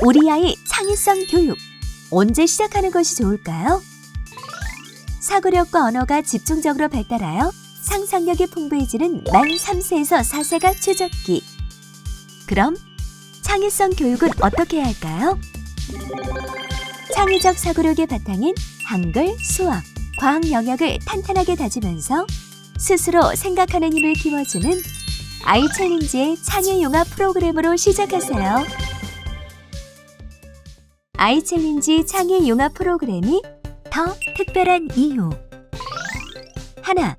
우리 아이 창의성 교육. 언제 시작하는 것이 좋을까요? 사고력과 언어가 집중적으로 발달하여 상상력이 풍부해지는 만 3세에서 4세가 최적기. 그럼 창의성 교육은 어떻게 해야 할까요? 창의적 사고력의 바탕인 한글, 수학, 과학 영역을 탄탄하게 다지면서 스스로 생각하는 힘을 키워주는 아이 챌린지의 창의 융합 프로그램으로 시작하세요. 아이 챌린지 창의 융합 프로그램이 더 특별한 이유. 하나,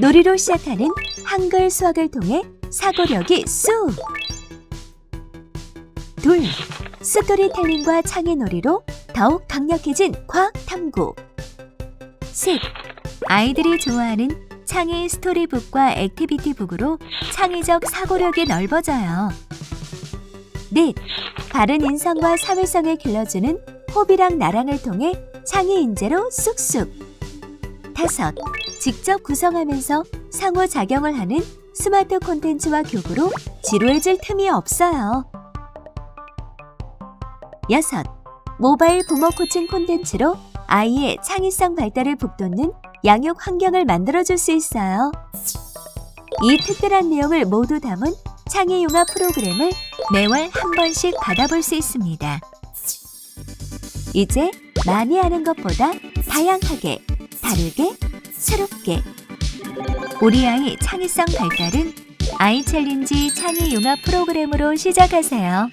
놀이로 시작하는 한글 수학을 통해 사고력이 쑥. 둘, 스토리텔링과 창의 놀이로 더욱 강력해진 과학 탐구. 셋, 아이들이 좋아하는 창의 스토리북과 액티비티북으로 창의적 사고력이 넓어져요. 넷, 바른 인성과 사회성을 길러주는 호비랑 나랑을 통해 창의 인재로 쑥쑥. 다섯, 직접 구성하면서 상호작용을 하는 스마트 콘텐츠와 교구로 지루해질 틈이 없어요. 여섯, 모바일 부모 코칭 콘텐츠로 아이의 창의성 발달을 북돋는 양육 환경을 만들어줄 수 있어요. 이 특별한 내용을 모두 담은 창의 융합 프로그램을 매월 한 번씩 받아볼 수 있습니다. 이제 많이 하는 것보다 다양하게, 다르게, 새롭게. 우리 아이 창의성 발달은 아이 챌린지 창의 융합 프로그램으로 시작하세요.